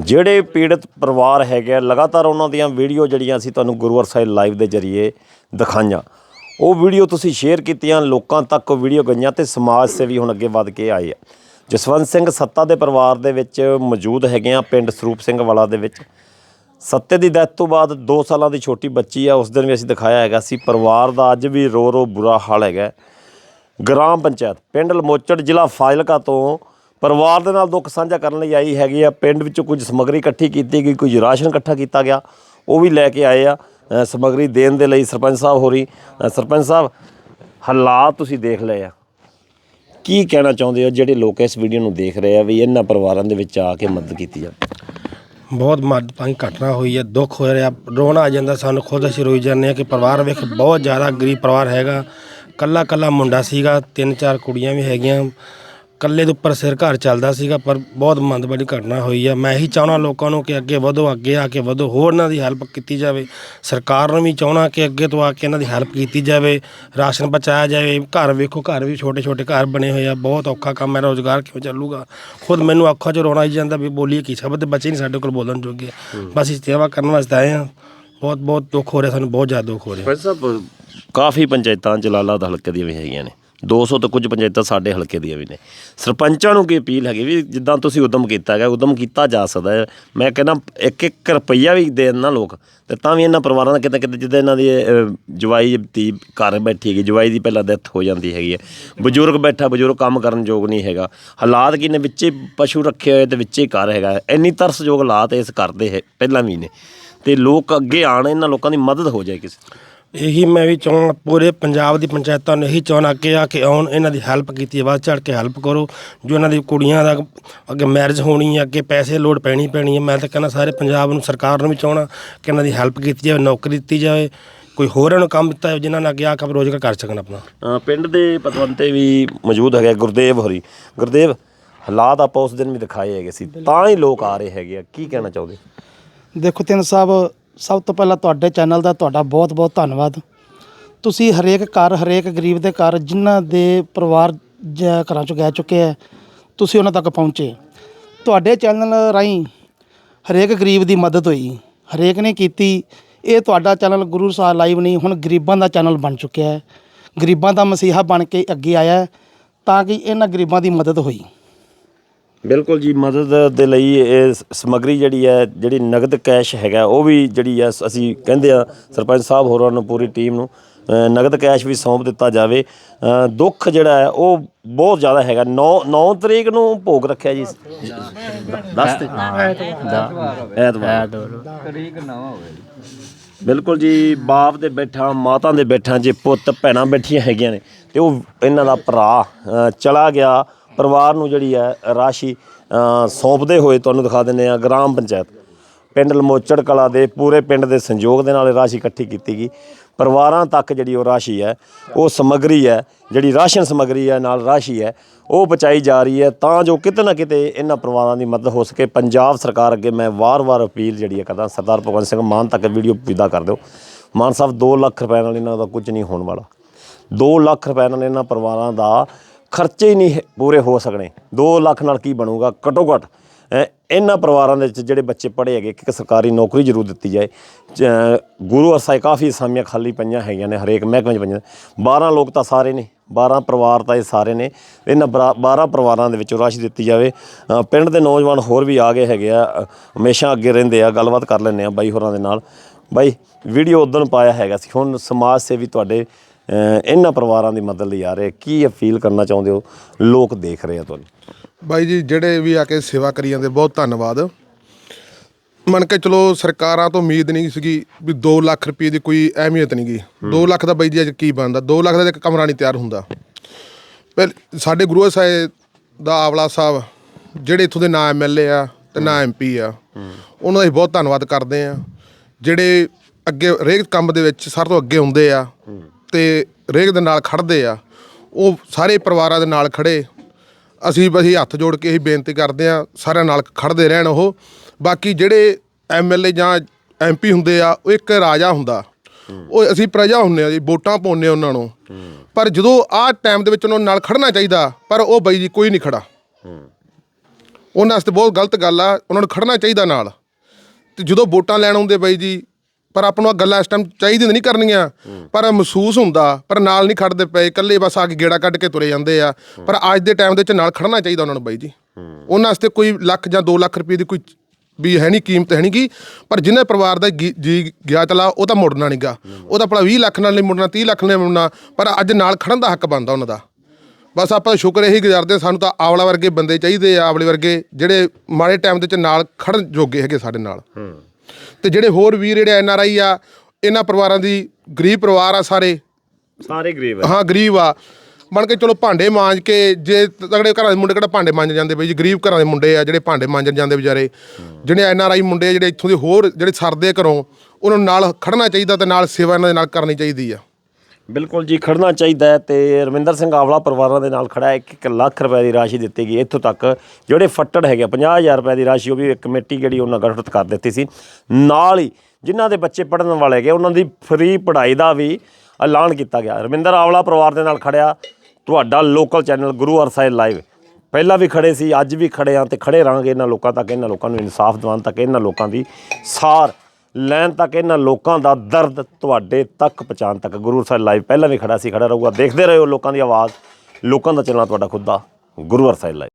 ਜਿਹੜੇ ਪੀੜਤ ਪਰਿਵਾਰ ਹੈਗੇ ਆ, ਲਗਾਤਾਰ ਉਹਨਾਂ ਦੀਆਂ ਵੀਡੀਓ ਜਿਹੜੀਆਂ ਅਸੀਂ ਤੁਹਾਨੂੰ ਗੁਰੂਵਰ ਸਾਹਿਬ ਲਾਈਵ ਦੇ ਜ਼ਰੀਏ ਦਿਖਾਈਆਂ। ਉਹ ਵੀਡੀਓ ਤੁਸੀਂ ਸ਼ੇਅਰ ਕੀਤੀਆਂ, ਲੋਕਾਂ ਤੱਕ ਉਹ ਵੀਡੀਓ ਗਈਆਂ ਤੇ ਸਮਾਜ ਸੇਵੀ ਹੁਣ ਅੱਗੇ ਵੱਧ ਕੇ ਆਏ ਆ। ਜਸਵੰਤ ਸਿੰਘ ਸੱਤਾ ਦੇ ਪਰਿਵਾਰ ਦੇ ਵਿੱਚ ਮੌਜੂਦ ਹੈਗੇ ਆ, ਪਿੰਡ ਸਰੂਪ ਸਿੰਘ ਵਾਲਾ ਦੇ ਵਿੱਚ। ਸੱਤੇ ਦੀ ਡੈਥ ਤੋਂ ਬਾਅਦ 2 ਸਾਲਾਂ ਦੀ ਛੋਟੀ ਬੱਚੀ ਆ, ਉਸ ਦਿਨ ਵੀ ਅਸੀਂ ਦਿਖਾਇਆ ਹੈਗਾ ਸੀ, ਪਰਿਵਾਰ ਦਾ ਅੱਜ ਵੀ ਰੋ ਰੋ ਬੁਰਾ ਹਾਲ ਹੈਗਾ। ਗ੍ਰਾਮ ਪੰਚਾਇਤ, ਪਿੰਡ ਲਮੋਚੜ, ਜ਼ਿਲ੍ਹਾ ਫਾਜ਼ਿਲਕਾ ਤੋਂ ਪਰਿਵਾਰ ਦੇ ਨਾਲ ਦੁੱਖ ਸਾਂਝਾ ਕਰਨ ਲਈ ਆਈ ਹੈਗੀ ਆ। ਪਿੰਡ ਵਿੱਚੋਂ ਕੁਝ ਸਮੱਗਰੀ ਇਕੱਠੀ ਕੀਤੀ ਗਈ ਕੁਝ ਰਾਸ਼ਨ ਇਕੱਠਾ ਕੀਤਾ ਗਿਆ ਉਹ ਵੀ ਲੈ ਕੇ ਆਏ ਆ। ਅ, ਸਮੱਗਰੀ ਦੇਣ ਦੇ ਲਈ ਸਰਪੰਚ ਸਾਹਿਬ ਹੋਰੀ ਅ, ਸਰਪੰਚ ਸਾਹਿਬ ਹਾਲਾਤ ਤੁਸੀਂ ਦੇਖ ਲਏ ਆ। ਕੀ ਕਹਿਣਾ ਚਾਹੁੰਦੇ ਹੋ ਜਿਹੜੇ ਲੋਕ ਇਸ ਵੀਡੀਓ ਨੂੰ ਦੇਖ ਰਹੇ ਆ ਵੀ ਇਹਨਾਂ ਪਰਿਵਾਰਾਂ ਦੇ ਵਿੱਚ ਆ ਕੇ ਮਦਦ ਕੀਤੀ ਜਾਵੇ? ਬਹੁਤ ਮਾੜੀ ਘਟਨਾ ਹੋਈ ਹੈ ਦੁੱਖ ਹੋ ਰਿਹਾ। ਰੋਣਾ ਆ ਜਾਂਦਾ ਸਾਨੂੰ ਖੁਦ ਅਸੀਂ ਰੋਈ ਜਾਂਦੇ ਹਾਂ ਕਿ ਪਰਿਵਾਰ ਵੇਖ ਬਹੁਤ ਜ਼ਿਆਦਾ ਗਰੀਬ ਪਰਿਵਾਰ ਹੈਗਾ। ਕੱਲਾ ਕੱਲਾ ਮੁੰਡਾ ਸੀਗਾ ਤਿੰਨ ਚਾਰ ਕੁੜੀਆਂ ਵੀ ਹੈਗੀਆਂ। ਕੱਲੇ ਦੇ ਉੱਪਰ ਸਿਰ ਘਰ ਚੱਲਦਾ ਸੀਗਾ ਪਰ ਬਹੁਤ ਮੰਦਵਾੜੀ ਘਟਨਾ ਹੋਈ ਹੈ ਮੈਂ ਇਹੀ ਚਾਹਣਾ ਲੋਕਾਂ ਨੂੰ ਕਿ ਅੱਗੇ ਵਧੋ ਅੱਗੇ ਆ ਕੇ ਵਧੋ ਹੋਰ ਇਹਨਾਂ ਦੀ ਹੈਲਪ ਕੀਤੀ ਜਾਵੇ। ਸਰਕਾਰ ਨੂੰ ਵੀ ਚਾਹਣਾ ਕਿ ਅੱਗੇ ਤੋਂ ਆ ਕੇ ਇਹਨਾਂ ਦੀ ਹੈਲਪ ਕੀਤੀ ਜਾਵੇ ਰਾਸ਼ਨ ਪਹੁੰਚਾਇਆ ਜਾਵੇ। ਘਰ ਵੇਖੋ ਘਰ ਵੀ ਛੋਟੇ ਛੋਟੇ ਘਰ ਬਣੇ ਹੋਏ ਆ ਬਹੁਤ ਔਖਾ ਕੰਮ ਹੈ ਰੋਜ਼ਗਾਰ ਕਿਵੇਂ ਚੱਲੂਗਾ? ਖੁਦ ਮੈਨੂੰ ਅੱਖਾਂ 'ਚ ਰੋਣਾ ਆਈ ਜਾਂਦਾ ਵੀ ਬੋਲੀਏ ਕੀ ਸ਼ਬਦ ਬੱਚੇ ਨਹੀਂ ਸਾਡੇ ਕੋਲ ਬੋਲਣ ਜੋਗੇ। ਬਸ ਅਸੀਂ ਸੇਵਾ ਕਰਨ ਵਾਸਤੇ ਆਏ ਹਾਂ ਬਹੁਤ ਬਹੁਤ ਦੁੱਖ ਹੋ ਰਿਹਾ ਸਾਨੂੰ ਬਹੁਤ ਜ਼ਿਆਦਾ ਦੁੱਖ ਹੋ ਰਿਹਾ। ਸਰਪੰਚ ਸਾਹਿਬ ਕਾਫੀ ਪੰਚਾਇਤਾਂ ਜਲਾਲਾਬਾਦ ਹਲਕੇ ਦੀਆਂ ਵੀ ਹੈਗੀਆਂ ਨੇ। 200 ਤੋਂ ਕੁਝ ਪੰਚਾਇਤਾਂ ਸਾਡੇ ਹਲਕੇ ਦੀਆਂ ਵੀ ਨੇ। ਸਰਪੰਚਾਂ ਨੂੰ ਕੀ ਅਪੀਲ ਹੈਗੀ ਵੀ ਜਿੱਦਾਂ ਤੁਸੀਂ ਉਦਮ ਕੀਤਾ ਹੈਗਾ ਉਦਮ ਕੀਤਾ ਜਾ ਸਕਦਾ ਹੈ। ਮੈਂ ਕਹਿੰਦਾ ਇੱਕ ਇੱਕ ਰੁਪਈਆ ਵੀ ਦੇਣ ਨਾ ਲੋਕ ਤੇ ਤਾਂ ਵੀ ਇਹਨਾਂ ਪਰਿਵਾਰਾਂ ਦਾ ਕਿਤੇ ਕਿਤੇ ਜਿੱਦਾਂ ਇਹਨਾਂ ਦੀ ਅਹ, ਜਵਾਈ ਦੀ ਘਰ ਬੈਠੀ ਹੈਗੀ ਜਵਾਈ ਦੀ ਪਹਿਲਾਂ ਡੈਥ ਹੋ ਜਾਂਦੀ ਹੈਗੀ ਹੈ। ਬਜ਼ੁਰਗ ਬੈਠਾ ਬਜ਼ੁਰਗ ਕੰਮ ਕਰਨ ਯੋਗ ਨਹੀਂ ਹੈਗਾ। ਹਾਲਾਤ ਕੀ ਨੇ ਵਿੱਚੇ ਪਸ਼ੂ ਰੱਖੇ ਹੋਏ ਤੇ ਵਿੱਚੇ ਘਰ ਹੈਗਾ। ਇੰਨੀ ਤਰਸਯੋਗ ਹਾਲਾਤ ਇਸ ਕਰਦੇ ਹੈ ਪਹਿਲਾਂ ਵੀ ਨੇ। ਤੇ ਲੋਕ ਅੱਗੇ ਆਣ ਇਹਨਾਂ ਲੋਕਾਂ ਦੀ ਮਦਦ ਹੋ ਜਾਏ ਕਿਸੇ ਇਹੀ ਮੈਂ ਵੀ ਚਾਹੁੰਦਾ ਪੂਰੇ ਪੰਜਾਬ ਦੀ ਪੰਚਾਇਤਾਂ ਨੂੰ ਇਹੀ ਚਾਹੁੰਦਾ ਕਿ ਆ ਕੇ ਆਉਣ ਇਹਨਾਂ ਦੀ ਹੈਲਪ ਕੀਤੀ ਵੱਧ ਚੜ ਕੇ ਹੈਲਪ ਕਰੋ। ਜੋ ਇਹਨਾਂ ਦੀ ਕੁੜੀਆਂ ਦਾ ਅੱਗੇ ਮੈਰਿਜ ਹੋਣੀ ਹੈ ਅੱਗੇ ਪੈਸੇ ਲੋੜ ਪੈਣੀ ਪੈਣੀ ਹੈ ਮੈਂ ਤਾਂ ਕਹਿੰਦਾ ਸਾਰੇ ਪੰਜਾਬ ਨੂੰ ਸਰਕਾਰ ਨੂੰ ਵੀ ਚਾਹੁੰਦਾ ਕਿ ਇਹਨਾਂ ਦੀ ਹੈਲਪ ਕੀਤੀ ਜਾਵੇ ਨੌਕਰੀ ਦਿੱਤੀ ਜਾਵੇ। ਕੋਈ ਹੋਰਾਂ ਨੂੰ ਕੰਮ ਦਿੱਤਾ ਜਾਵੇ ਜਿਨ੍ਹਾਂ ਨਾਲ ਅੱਗੇ ਆ ਕੇ ਰੋਜ਼ਗਾਰ ਕਰ ਸਕਣ ਆਪਣਾ। ਪਿੰਡ ਦੇ ਪਤਵੰਤੇ ਵੀ ਮੌਜੂਦ ਹੈਗੇ ਗੁਰਦੇਵ ਹੋਰੀ। ਗੁਰਦੇਵ ਹਾਲਾਤ ਆਪਾਂ ਉਸ ਦਿਨ ਵੀ ਦਿਖਾਏ ਹੈਗੇ ਸੀ ਤਾਂ ਹੀ ਲੋਕ ਆ ਰਹੇ ਹੈਗੇ ਆ ਕੀ ਕਹਿਣਾ ਚਾਹੁੰਦੇ ਦੇਖੋ ਤਿੰਨ ਸਾਹਿਬ ਸਭ ਤੋਂ ਪਹਿਲਾਂ ਤੁਹਾਡੇ ਚੈਨਲ ਦਾ ਤੁਹਾਡਾ ਬਹੁਤ-ਬਹੁਤ ਧੰਨਵਾਦ। ਤੁਸੀਂ ਹਰੇਕ ਘਰ, ਹਰੇਕ ਗਰੀਬ ਦੇ ਘਰ, ਜਿਨ੍ਹਾਂ ਦੇ ਪਰਿਵਾਰ ਜ- ਘਰਾਂ ਚੋਂ ਗਏ ਚੁੱਕੇ ਹੈ, ਤੁਸੀਂ ਉਹਨਾਂ ਤੱਕ ਪਹੁੰਚੇ। ਤੁਹਾਡੇ ਚੈਨਲ ਰਾਹੀਂ ਹਰੇਕ ਗਰੀਬ ਦੀ ਮਦਦ ਹੋਈ। ਹਰੇਕ ਨੇ ਕੀਤੀ। ਇਹ ਤੁਹਾਡਾ ਚੈਨਲ ਗੁਰੂ ਸਾਹਿਬ ਲਾਈਵ ਨਹੀਂ, ਹੁਣ ਗਰੀਬਾਂ ਦਾ ਚੈਨਲ ਬਣ ਚੁੱਕਿਆ ਹੈ। ਗਰੀਬਾਂ ਦਾ ਮਸੀਹਾ ਬਣ ਕੇ ਅੱਗੇ ਆਇਆ ਹੈ, ਤਾਂ ਕਿ ਇਹਨਾਂ ਗਰੀਬਾਂ ਦੀ ਮਦਦ ਹੋਈ। ਬਿਲਕੁਲ ਜੀ ਮਦਦ ਦੇ ਲਈ ਇਹ ਸਮੱਗਰੀ ਜਿਹੜੀ ਹੈ ਜਿਹੜੀ ਨਗਦ ਕੈਸ਼ ਹੈਗਾ ਉਹ ਵੀ ਜਿਹੜੀ ਹੈ ਅਸੀਂ ਕਹਿੰਦੇ ਆ ਸਰਪੰਚ ਸਾਹਿਬ ਹੋਰਾਂ ਨੂੰ ਪੂਰੀ ਟੀਮ ਨੂੰ ਨਗਦ ਕੈਸ਼ ਵੀ ਸੌਂਪ ਦਿੱਤਾ ਜਾਵੇ। ਦੁੱਖ ਜਿਹੜਾ ਹੈ ਉਹ ਬਹੁਤ ਜ਼ਿਆਦਾ ਹੈਗਾ। 9 9 ਤਰੀਕ ਨੂੰ ਭੋਗ ਰੱਖਿਆ ਜੀ। 10 ਤੇ ਐਤਵਾਰ। ਬਿਲਕੁਲ ਜੀ ਬਾਪ ਦੇ ਬੈਠਾ ਮਾਤਾ ਦੇ ਬੈਠਾ ਜੇ ਪੁੱਤ ਭੈਣਾਂ ਬੈਠੀਆਂ ਹੈਗੀਆਂ ਨੇ ਤੇ ਉਹ ਇਹਨਾਂ ਦਾ ਭਰਾ ਚਲਾ ਗਿਆ। ਪਰਿਵਾਰ ਨੂੰ ਜਿਹੜੀ ਹੈ ਰਾਸ਼ੀ ਸੌਂਪਦੇ ਹੋਏ ਤੁਹਾਨੂੰ ਦਿਖਾ ਦਿੰਦੇ ਆ ਗ੍ਰਾਮ ਪੰਚਾਇਤ। ਪਿੰਡ ਲਮੋਚੜ ਕਲਾ ਦੇ ਪੂਰੇ ਪਿੰਡ ਦੇ ਸੰਯੋਗ ਦੇ ਨਾਲ ਇਹ ਰਾਸ਼ੀ ਇਕੱਠੀ ਕੀਤੀ ਗਈ। ਪਰਿਵਾਰਾਂ ਤੱਕ ਜਿਹੜੀ ਉਹ ਰਾਸ਼ੀ ਹੈ, ਉਹ ਸਮੱਗਰੀ ਹੈ, ਜਿਹੜੀ ਰਾਸ਼ਨ ਸਮੱਗਰੀ ਹੈ, ਨਾਲ ਰਾਸ਼ੀ ਹੈ, ਉਹ ਪਹੁੰਚਾਈ ਜਾ ਰਹੀ ਹੈ ਤਾਂ ਜੋ ਕਿਤੇ ਨਾ ਕਿਤੇ ਇਹਨਾਂ ਪਰਿਵਾਰਾਂ ਦੀ ਮਦਦ ਹੋ ਸਕੇ। ਪੰਜਾਬ ਸਰਕਾਰ ਅੱਗੇ ਮੈਂ ਵਾਰ-ਵਾਰ ਅਪੀਲ ਜਿਹੜੀ ਹੈ ਕਰਦਾ, ਸਰਦਾਰ ਭਗਵੰਤ ਸਿੰਘ ਮਾਨ ਤੱਕ ਵੀਡੀਓ ਵਿਦਾ ਕਰ ਦਿਓ। ਮਾਨ ਸਾਹਿਬ 2 ਲੱਖ ਰੁਪਏ ਨਾਲ ਇਹਨਾਂ ਦਾ ਕੁਝ ਨਹੀਂ ਹੋਣ ਵਾਲਾ। 2 ਲੱਖ ਰੁਪਏ ਨਾਲ ਇਹਨਾਂ ਪਰਿਵਾਰਾਂ ਦਾ ਖਰਚੇ ਹੀ ਨਹੀਂ ਪੂਰੇ ਹੋ ਸਕਣੇ। 2 ਲੱਖ ਨਾਲ ਕੀ ਬਣੂਗਾ? ਘਟੋ ਘਟ ਇਹਨਾਂ ਪਰਿਵਾਰਾਂ ਦੇ ਵਿੱਚ ਜਿਹੜੇ ਬੱਚੇ ਪੜ੍ਹੇ ਹੈਗੇ ਕਿ ਇੱਕ ਸਰਕਾਰੀ ਨੌਕਰੀ ਜ਼ਰੂਰ ਦਿੱਤੀ ਜਾਏ। ਚ- ਗੁਰੂ ਅਰਸਾਏ ਕਾਫੀ ਅਸਾਮੀਆਂ ਖਾਲੀ ਪਈਆਂ ਹੈਗੀਆਂ ਨੇ ਹਰੇਕ ਮਹਿਕਮੇ 'ਚ ਪਈਆਂ। 12 ਲੋਕ ਤਾਂ ਸਾਰੇ ਨੇ 12 ਪਰਿਵਾਰ ਤਾਂ ਇਹ ਸਾਰੇ ਨੇ। ਇਹਨਾਂ ਬਰਾ- 12 ਪਰਿਵਾਰਾਂ ਦੇ ਵਿੱਚੋਂ ਰਾਸ਼ੀ ਦਿੱਤੀ ਜਾਵੇ। ਪਿੰਡ ਦੇ ਨੌਜਵਾਨ ਹੋਰ ਵੀ ਆ ਗਏ ਹੈਗੇ ਆ। ਹਮੇਸ਼ਾ ਅੱਗੇ ਰਹਿੰਦੇ ਆ, ਗੱਲਬਾਤ ਕਰ ਲੈਂਦੇ ਆ ਬਾਈ ਹੋਰਾਂ ਦੇ ਨਾਲ। ਬਾਈ, ਵੀਡੀਓ ਉਦੋਂ ਪਾਇਆ ਹੈਗਾ ਸੀ। ਹੁਣ ਸਮਾਜ ਸੇਵੀ ਤੁਹਾਡੇ ਇਹਨਾਂ ਪਰਿਵਾਰਾਂ ਦੀ ਮਦਦ ਲਈ ਆ ਰਹੇ ਕੀ ਅਪੀਲ ਕਰਨਾ ਚਾਹੁੰਦੇ ਹੋ? ਲੋਕ ਦੇਖ ਰਹੇ ਆ ਤੁਹਾਨੂੰ। ਬਾਈ ਜੀ ਜਿਹੜੇ ਵੀ ਆ ਕੇ ਸੇਵਾ ਕਰੀ ਜਾਂਦੇ ਬਹੁਤ ਧੰਨਵਾਦ। ਮੰਨ ਕੇ ਚਲੋ ਸਰਕਾਰਾਂ ਤੋਂ ਉਮੀਦ ਨਹੀਂ ਸੀਗੀ ਵੀ 2 ਲੱਖ ਰੁਪਏ ਦੀ ਕੋਈ ਅਹਿਮੀਅਤ ਨਹੀਂਗੀ 2 ਲੱਖ ਦਾ ਬਾਈ ਜੀ ਅੱਜ ਕੀ ਬਣਦਾ? 2 ਲੱਖ ਦਾ ਇੱਕ ਕਮਰਾ ਨਹੀਂ ਤਿਆਰ ਹੁੰਦਾ। ਪਹਿਲ ਸਾਡੇ ਗੁਰੂ ਸਾਹਿਬ ਦਾ ਆਵਲਾ ਸਾਹਿਬ ਜਿਹੜੇ ਇੱਥੋਂ ਦੇ ਨਾ ਐਮਐਲਏ ਆ ਤੇ ਨਾ ਐਮਪੀ ਆ ਉਹਨਾਂ ਦਾ ਅਸੀਂ ਬਹੁਤ ਧੰਨਵਾਦ ਕਰਦੇ ਆ। ਜਿਹੜੇ ਅੱਗੇ ਹਰੇਕ ਕੰਮ ਦੇ ਵਿੱਚ ਸਰ ਤੋਂ ਅੱਗੇ ਹੁੰਦੇ ਆ ਤੇ ਹਰੇਕ ਦੇ ਨਾਲ ਖੜਦੇ ਆ, ਉਹ ਸਾਰੇ ਪਰਿਵਾਰਾਂ ਦੇ ਨਾਲ ਖੜੇ। ਅਸੀਂ ਅਸੀਂ ਹੱਥ ਜੋੜ ਕੇ ਇਹ ਬੇਨਤੀ ਕਰਦੇ ਆ ਸਾਰਿਆਂ ਨਾਲ ਖੜਦੇ ਰਹਿਣ ਉਹ। ਬਾਕੀ ਜਿਹੜੇ ਐਮਐਲਏ ਜਾਂ ਐਮਪੀ ਹੁੰਦੇ ਆ, ਉਹ ਇੱਕ ਰਾਜਾ ਹੁੰਦਾ। ਉਹ ਅਸੀਂ ਪ੍ਰਜਾ ਹੁੰਨੇ ਆ ਜੀ, ਵੋਟਾਂ ਪਾਉਂਦੇ ਆ ਉਹਨਾਂ ਨੂੰ। ਪਰ ਜਦੋਂ ਆਹ ਟਾਈਮ ਦੇ ਵਿੱਚ ਉਹਨਾਂ ਨਾਲ ਖੜਨਾ ਚਾਹੀਦਾ, ਪਰ ਉਹ ਬਾਈ ਜੀ ਕੋਈ ਨਹੀਂ ਖੜਾ। ਉਹਨਾਂ ਵਾਸਤੇ ਬਹੁਤ ਗਲਤ ਗੱਲ ਆ, ਉਹਨਾਂ ਨੂੰ ਖੜਨਾ ਚਾਹੀਦਾ ਨਾਲ। ਤੇ ਜਦੋਂ ਵੋਟਾਂ ਲੈਣ ਆਉਂਦੇ ਬਾਈ ਜੀ ਪਰ ਆਪਾਂ ਨੂੰ ਆਹ ਗੱਲਾਂ ਇਸ ਟਾਈਮ ਚਾਹੀਦੀਆਂ ਨਹੀਂ ਕਰਨੀਆਂ। ਪਰ ਮਹਿਸੂਸ ਹੁੰਦਾ ਪਰ ਨਾਲ ਨਹੀਂ ਖੜਦੇ ਪਏ ਇਕੱਲੇ ਬਸ ਆ ਕੇ ਗੇੜਾ ਕੱਢ ਕੇ ਤੁਰੇ ਜਾਂਦੇ ਆ। ਪਰ ਅੱਜ ਦੇ ਟਾਈਮ ਦੇ ਵਿੱਚ ਨਾਲ ਖੜਨਾ ਚਾਹੀਦਾ ਉਹਨਾਂ ਨੂੰ ਬਾਈ ਜੀ। ਉਹਨਾਂ ਵਾਸਤੇ ਕੋਈ ਲੱਖ ਜਾਂ 2 ਲੱਖ ਰੁਪਏ ਦੀ ਕੋਈ ਵੀ ਹੈ ਨਹੀਂ ਕੀਮਤ ਹੈ ਨਹੀਂ ਗੀ। ਪਰ ਜਿਹਨੇ ਪਰਿਵਾਰ ਦਾ ਗੀ- ਜੀ ਗਿਆ ਚਲਾ ਉਹ ਤਾਂ ਮੁੜਨਾ ਨਹੀਂਗਾ ਉਹ ਤਾਂ ਆਪਣਾ 20 ਲੱਖ ਨਾਲ ਨਹੀਂ ਮੁੜਨਾ 30 ਲੱਖ ਨਾਲ ਨਹੀਂ ਮੁੜਨਾ। ਪਰ ਅੱਜ ਨਾਲ ਖੜਨ ਦਾ ਹੱਕ ਬਣਦਾ ਉਹਨਾਂ ਦਾ। ਬਸ ਆਪਾਂ ਸ਼ੁਕਰ ਇਹੀ ਗੁਜ਼ਾਰਦੇ ਹਾਂ, ਸਾਨੂੰ ਤਾਂ ਆਵਲਾ ਵਰਗੇ ਬੰਦੇ ਚਾਹੀਦੇ ਆ ਆਵਲੇ ਵਰਗੇ ਜਿਹੜੇ ਮਾੜੇ ਟਾਈਮ ਦੇ ਵਿੱਚ ਨਾਲ ਖੜਨ ਜੋਗੇ ਹੈਗੇ ਸਾਡੇ ਨਾਲ। ਤੇ ਜਿਹੜੇ ਹੋਰ ਵੀਰ ਜਿਹੜੇ ਐਨ ਆਰ ਆਈ ਆ ਇਹਨਾਂ ਪਰਿਵਾਰਾਂ ਦੀ ਗਰੀਬ ਪਰਿਵਾਰ ਆ ਸਾਰੇ। ਸਾਰੇ ਗਰੀਬ ਹੈ ਹਾਂ ਗਰੀਬ ਆ। ਬਣ ਕੇ ਚਲੋ ਭਾਂਡੇ ਮਾਂਜ ਕੇ ਜੇ ਤਗੜੇ ਘਰਾਂ ਦੇ ਮੁੰਡੇ ਕਿਹੜਾ ਭਾਂਡੇ ਮਾਂਜ ਜਾਂਦੇ ਬਈ ਜੀ ਗਰੀਬ ਘਰਾਂ ਦੇ ਮੁੰਡੇ ਆ ਜਿਹੜੇ ਭਾਂਡੇ ਮਾਂਜਣ ਜਾਂਦੇ ਵਿਚਾਰੇ ਜਿਹੜੇ ਐਨ ਆਰ ਆਈ ਮੁੰਡੇ ਆ ਜਿਹੜੇ ਇੱਥੋਂ ਦੇ ਹੋਰ ਜਿਹੜੇ ਸਰਦੇ ਘਰੋਂ ਉਹਨਾਂ ਨੂੰ ਨਾਲ ਖੜਨਾ ਚਾਹੀਦਾ ਤੇ ਨਾਲ ਸੇਵਾ ਇਹਨਾਂ ਦੇ ਨਾਲ ਕਰਨੀ ਚਾਹੀਦੀ ਆ। ਬਿਲਕੁਲ ਜੀ ਖੜਨਾ ਚਾਹੀਦਾ ਹੈ ਤੇ ਰਵਿੰਦਰ ਸਿੰਘ ਆਵਲਾ ਪਰਿਵਾਰਾਂ ਦੇ ਨਾਲ ਖੜਾ ਹੈ। 1 ਲੱਖ ਰੁਪਏ ਦੀ ਰਾਸ਼ੀ ਦਿੱਤੀ ਗਈ। ਇੱਥੋਂ ਤੱਕ ਜਿਹੜੇ ਫੱਟੜ ਹੈਗੇ 50000 ਰੁਪਏ ਦੀ ਰਾਸ਼ੀ, ਉਹ ਵੀ ਇੱਕ ਕਮੇਟੀ ਜਿਹੜੀ ਉਹਨਾਂ ਗਠਿਤ ਕਰ ਦਿੱਤੀ ਸੀ। ਨਾਲ ਹੀ ਜਿਨ੍ਹਾਂ ਦੇ ਬੱਚੇ ਪੜਨ ਵਾਲੇ ਹੈਗੇ, ਉਹਨਾਂ ਦੀ ਫ੍ਰੀ ਪੜ੍ਹਾਈ ਦਾ ਵੀ ਐਲਾਨ ਕੀਤਾ ਗਿਆ। ਰਵਿੰਦਰ ਆਵਲਾ ਪਰਿਵਾਰ ਦੇ ਨਾਲ ਖੜਿਆ ਤੁਹਾਡਾ ਲੋਕਲ ਚੈਨਲ ਗੁਰੂ ਅਰਸਾਏ ਲਾਈਵ ਪਹਿਲਾਂ ਵੀ ਖੜੇ ਸੀ, ਅੱਜ ਵੀ ਖੜੇ ਆ ਤੇ ਖੜੇ ਰਹਾਂਗੇ ਇਹਨਾਂ ਲੋਕਾਂ ਤੱਕ, ਇਹਨਾਂ ਲੋਕਾਂ ਨੂੰ ਇਨਸਾਫ ਦਿਵਾਉਣ ਤੱਕ, ਇਹਨਾਂ ਲੋਕਾਂ ਦੀ ਸਾਰ ਲੈਣ ਤੱਕ ਇਹਨਾਂ ਲੋਕਾਂ ਦਾ ਦਰਦ ਤੁਹਾਡੇ ਤੱਕ ਪਹੁੰਚਾਉਣ ਤੱਕ। ਗੁਰੂ ਸਾਹਿਬ ਲਾਈਵ ਪਹਿਲਾਂ ਵੀ ਖੜਾ ਸੀ, ਖੜਾ ਰਹੂਗਾ। ਦੇਖਦੇ ਰਹੋ ਲੋਕਾਂ ਦੀ ਆਵਾਜ਼, ਲੋਕਾਂ ਦਾ ਚੱਲਣਾ ਤੁਹਾਡਾ ਖੁਦ ਦਾ। ਗੁਰੂਵਰ ਸਾਹਿਬ ਲਾਈਵ